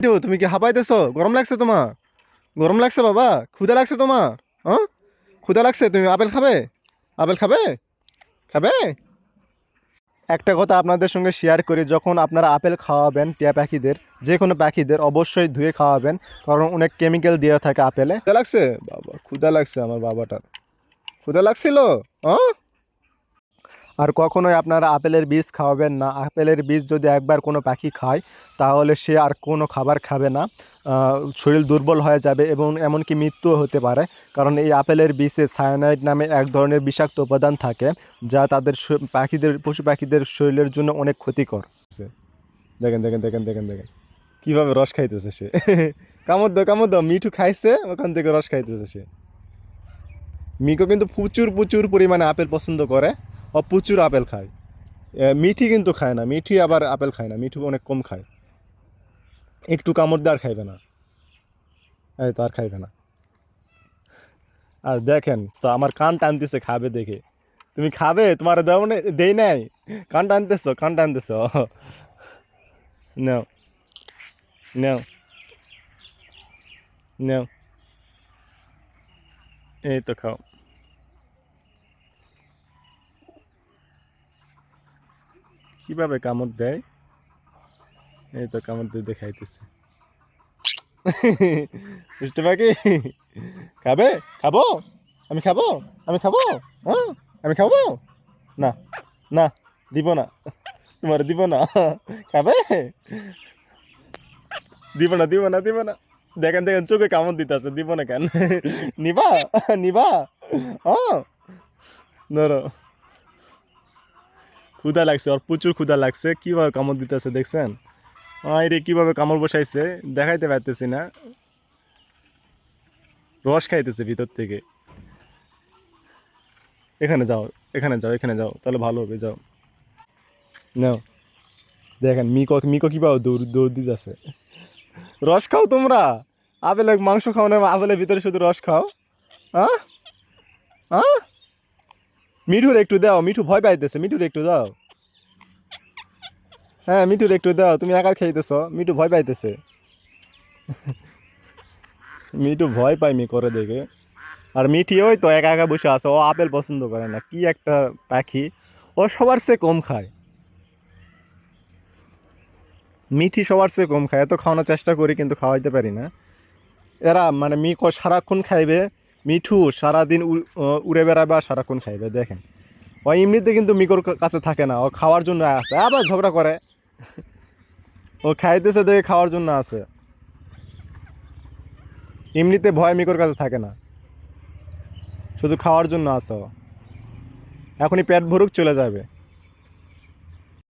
তুমি কি হাঁপাইতেছো? গরম লাগছে তোমার গরম লাগছে বাবা ক্ষুদা লাগছে তোমার হ্যাঁ ক্ষুদা লাগছে, তুমি আপেল খাবে? আপেল খাবে? খাবে? একটা কথা আপনাদের সঙ্গে শেয়ার করি, যখন আপনারা আপেল খাওয়াবেন টিয়া পাখিদের যে কোনো পাখিদের অবশ্যই ধুয়ে খাওয়াবেন, কারণ অনেক কেমিক্যাল দেওয়া থাকে আপেলে। লাগছে? বাবা ক্ষুদা লাগছে আমার বাবাটার। ক্ষুদা লাগছিল? হ্যাঁ? আর কখনোই আপনারা আপেলের বীজ খাওয়াবেন না। আপেলের বীজ যদি একবার কোনো পাখি খায়, তাহলে সে আর কোনো খাবার খাবে না। শরীর দুর্বল হয়ে যাবে এবং এমনকি মৃত্যুও হতে পারে। কারণ এই আপেলের বীজে সায়ানাইড নামে এক ধরনের বিষাক্ত উপাদান থাকে, যা তাদের পাখিদের, পশু পাখিদের শরীরের জন্য অনেক ক্ষতিকর। দেখেন দেখেন দেখেন দেখেন দেখেন। কীভাবে রস খাইতেছে সে। কামড় দাও কামড় দাও, মিঠু খাইছে, ওখান থেকে রস খাইতেছে সে। মিকো কিন্তু প্রচুর প্রচুর পরিমাণে আপেল পছন্দ করে। ও প্রচুর আপেল খায়। মিঠি কিন্তু খায় না, মিঠি আবার আপেল খায় না, মিঠু অনেক কম খায়। একটু কামড় দিয়ে আর খাইবে না। এই তো আর খাইবে না। আর দেখেন, তো আমার কান টানতেছে, খাবে দেখে। তুমি খাবে? তোমার দেও দেই নাই। কান টানতেছো কান টানতেছো। নেও নেও নেও। এই তো খাও। কীভাবে কামড় দেয়? এই তো কামড় দিয়ে দেখাইতেছে। বুঝতে পারি খাবে? খাব? আমি খাব? আমি খাব? হ্যাঁ? আমি খাব? না না, দিব না। তোমার দিব না। খাবে? দিব না দিব না দিব না। দেখেন দেখেন, চোখে কামড় দিতেছে, দিব না কেন? নিবা? নিবা? ও ধরো। ক্ষুদা লাগছে, ওর প্রচুর ক্ষুদা লাগছে। কীভাবে কামড় দিতেছে দেখছেন? রে কীভাবে কামড় বসাইছে, দেখাইতে পারতেছি না। রস খাইতেছে ভিতর থেকে। এখানে যাও এখানে যাও এখানে যাও, তাহলে ভালো হবে, যাও। নাও। দেখেন, মিকো মিকো কীভাবে দৌড় দৌড় দিতেছে। রস খাও তোমরা! আপেলে মাংস খাও না আপেলের ভিতরে শুধু রস খাও। হ্যাঁ হ্যাঁ মিঠুর একটু দাও, মিঠু ভয় পাইতেছে, মিঠুর একটু দাও। হ্যাঁ মিঠুর একটু দাও, তুমি একা খাইতেছ, মিঠু ভয় পাইতেছে। মিঠু ভয় পাই মি করে দেখে। আর মিঠি ওই তো একা একা বসে আছে, ও আপেল পছন্দ করে না, কি একটা পাখি, ও সবার চেয়ে কম খায়। মিঠি সবার চেয়ে কম খায়, এত খাওয়ানোর চেষ্টা করি কিন্তু খাওয়াইতে পারি না। এরা মানে মিকো সারাক্ষণ খাইবে মিঠু সারাদিন উড়ে বেড়াবে আর সারাক্ষণ খাইবে, দেখেন। ও এমনিতে কিন্তু মিকোর কাছে থাকে না, ও খাওয়ার জন্য আসে, আবার ঝগড়া করে। ও খাইতেছে দেখে খাওয়ার জন্য আসে। এমনিতে ভয় মিকোর কাছে থাকে না। শুধু খাওয়ার জন্য আসে এখনই পেট ভরুক চলে যাবে।